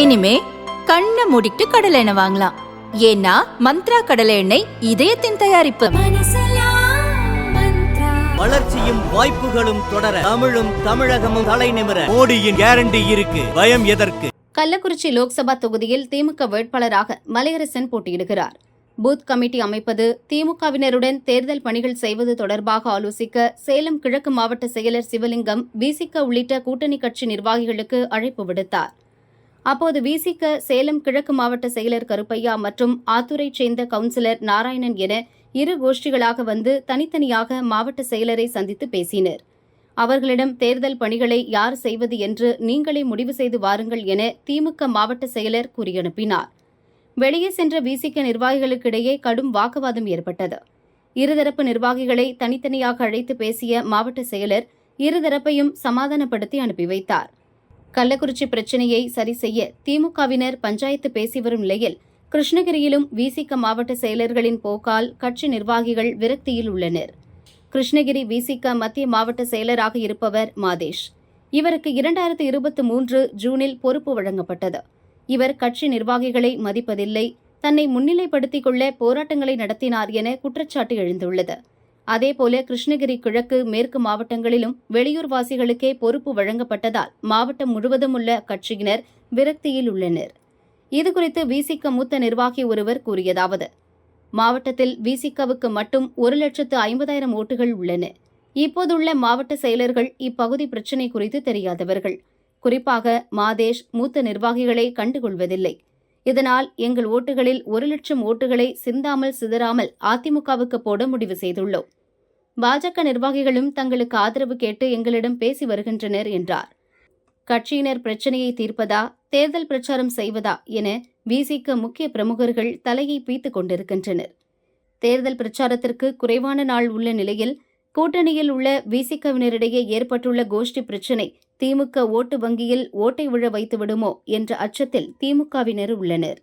இனிமே கண்ணை மூடிட்டு கடலை எண்ணெய் வாங்கலாம். ஏன்னா மந்த்ரா கடலை எண்ணெய் இதயத்தின் தயாரிப்பு. வளர்ச்சியும் வாய்ப்புகளும் தொடர தமிழும் தமிழகமும் தலைநிமிர மோடியின் கேரண்டி இருக்கு. பயம் எதற்கு? கள்ளக்குறிச்சி லோக்சபா தொகுதியில் திமுக வேட்பாளராக மலையரசன் போட்டியிடுகிறார். பூத் கமிட்டி அமைப்பது திமுகவினருடன் தேர்தல் பணிகள் செய்வது தொடர்பாக ஆலோசிக்க சேலம் கிழக்கு மாவட்ட செயலர் சிவலிங்கம் விசிக உள்ளிட்ட கூட்டணி கட்சி நிர்வாகிகளுக்கு அழைப்பு விடுத்தார். அப்போது விசிக சேலம் கிழக்கு மாவட்ட செயலர் கருப்பையா மற்றும் ஆத்தூரைச் சேர்ந்த கவுன்சிலர் நாராயணன் என இரு கோஷ்டிகளாக வந்து தனித்தனியாக மாவட்ட செயலரை சந்தித்து பேசினர். அவர்களிடம் தேர்தல் பணிகளை யார் செய்வது என்று நீங்களே முடிவு செய்து வாருங்கள் என திமுக மாவட்ட செயலர் கூறியனுப்பினார். வெளியே சென்ற விசிக நிர்வாகிகளுக்கிடையே கடும் வாக்குவாதம் ஏற்பட்டது. இருதரப்பு நிர்வாகிகளை தனித்தனியாக அழைத்து பேசிய மாவட்ட செயலர் இருதரப்பையும் சமாதானப்படுத்தி அனுப்பி வைத்தார். கள்ளக்குறிச்சி பிரச்சினையை சரி செய்ய திமுகவினர் பஞ்சாயத்து பேசி வரும் நிலையில் கிருஷ்ணகிரியிலும் விசிக மாவட்ட செயலர்களின் போக்கால் கட்சி நிர்வாகிகள் விரக்தியில் உள்ளனர். கிருஷ்ணகிரி விசிக மத்திய மாவட்ட செயலராக இருப்பவர் மாதேஷ். இவருக்கு இரண்டாயிரத்து இருபத்தி மூன்று ஜூனில் பொறுப்பு வழங்கப்பட்டது. இவர் கட்சி நிர்வாகிகளை மதிப்பதில்லை தன்னை முன்னிலைப்படுத்திக் கொள்ள போராட்டங்களை நடத்தினார் என குற்றச்சாட்டு எழுந்துள்ளது. அதேபோல கிருஷ்ணகிரி கிழக்கு மேற்கு மாவட்டங்களிலும் வெளியூர்வாசிகளுக்கே பொறுப்பு வழங்கப்பட்டதால் மாவட்டம் முழுவதும் உள்ள கட்சியினர் விரக்தியில் உள்ளனர். இதுகுறித்து விசிக மூத்த நிர்வாகி ஒருவர் கூறியதாவது மாவட்டத்தில் விசிகவுக்கு மட்டும் ஒரு லட்சத்து ஐம்பதாயிரம் ஓட்டுகள் உள்ளன. இப்போதுள்ள மாவட்ட செயலர்கள் இப்பகுதி பிரச்சினை குறித்து தெரியாதவர்கள். குறிப்பாக மாதேஷ் மூத்த நிர்வாகிகளை கண்டுகொள்வதில்லை. இதனால் எங்கள் ஓட்டுகளில் ஒரு லட்சம் ஓட்டுகளை சிந்தாமல் சிதறாமல் அதிமுகவுக்கு போட முடிவு செய்துள்ளோம். பாஜக நிர்வாகிகளும் தங்களுக்கு ஆதரவு கேட்டு எங்களிடம் பேசி வருகின்றனர் என்றார். கட்சியினர் பிரச்சனையை தீர்ப்பதா தேர்தல் பிரச்சாரம் செய்வதா என விசிக முக்கிய பிரமுகர்கள் தலையை பீத்துக் கொண்டிருக்கின்றனர். தேர்தல் பிரச்சாரத்திற்கு குறைவான நாள் உள்ள நிலையில் கூட்டணியில் உள்ள விசிகவினரிடையே ஏற்பட்டுள்ள கோஷ்டி பிரச்சினை திமுக ஓட்டு வங்கியில் ஓட்டை விழ வைத்துவிடுமோ என்ற அச்சத்தில் திமுகவினர் உள்ளனர்.